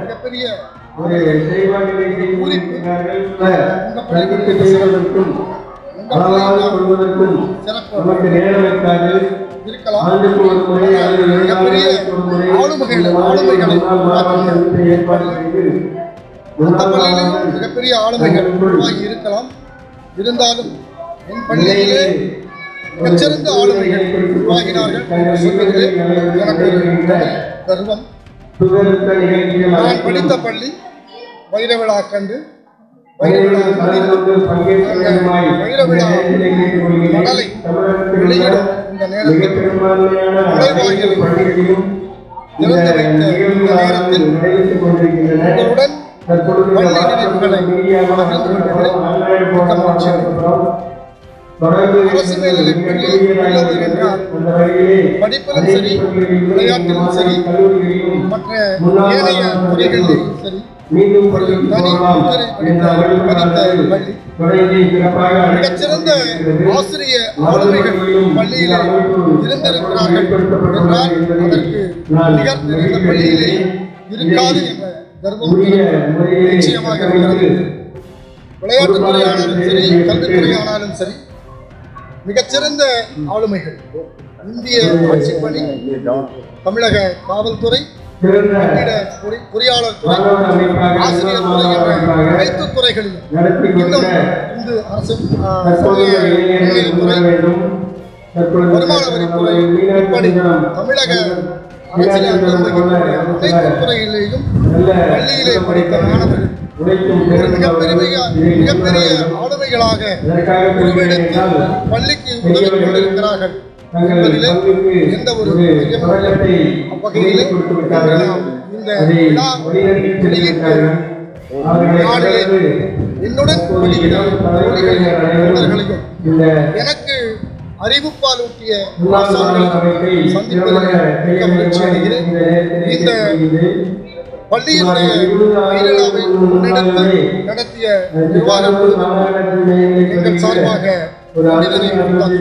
மிகப்பெரிய ஒரு செய்வானிலை செய்வதற்கும் அளவாக கொள்வதற்கும் நமக்கு நேரம் இருக்காது இருக்கலாம் ஆண்டுக்கு ஒரு முறை அல்லது ஒரு முறை ஏற்பாடு செய்து மிகப்பெரிய ஆளுமைகள் உருவாகி இருக்கலாம் இருந்தாலும் பள்ளியிலே மிகச்சிறந்த ஆளுமைகள் உருவாகினார்கள் என்று சொல்வதிலே எனக்கு கர்வம். நான் படித்த பள்ளி வைரவிழா கண்டு மடலை வெளியிடும் இந்த நேரத்தில் திறந்து வைத்த இந்த நேரத்தில் உங்களுடன் பள்ளி நினைவுகளை அரசு மேல்நிலைப் பள்ளி உள்ளது என்றால் படிப்பிலும் சரி விளையாட்டிலும் சரி மற்ற ஏனைய துறைகளிலும் சரி தனி படித்த பள்ளி. மிகச்சிறந்த ஆசிரிய ஆளுமைகள் பள்ளியிலே இருந்திருக்கிறார்கள் என்றால் அதற்கு நிகர் இந்த பள்ளியிலே இருக்காது என்ற கர்வம் நிச்சயமாக இருக்கிறது. விளையாட்டுத்துறை ஆனாலும் சரி கல்வித்துறை ஆனாலும் சரி மிகச்சிறந்த ஆளுமைகள். இந்திய ஆட்சி பணி தமிழக காவல்துறை கட்டிட பொறி- பொறியாளர் துறை ஆசிரியர் துறை என்ற அனைத்து துறைகளிலும் இன்னும் இந்து அரசு ஆ, வருமான வரித்துறை இப்படி தமிழக அரசியல் அனைத்து துறைகளிலேயும் பள்ளியிலே படித்த மாணவர்கள் மிகப்பெரிய ஆளுமைகளாக பள்ளிக்கு உதவி கொண்டிருக்கிறார்கள். எந்த ஒரு நாம் இந்த விழா வெளியிட்டு நாளிலே என்னுடன் தோழர்களையும் எனக்கு அறிவுப்பால் ஊட்டிய சந்திப்பதில் மிக்க மகிழ்ச்சி அடைகிறேன் இந்த பள்ளியினுடைய கைவிழாவை முன்னெடுத்து நடத்திய நிர்வாக குழு எங்கள் சார்பாக மனிதனை நன்றி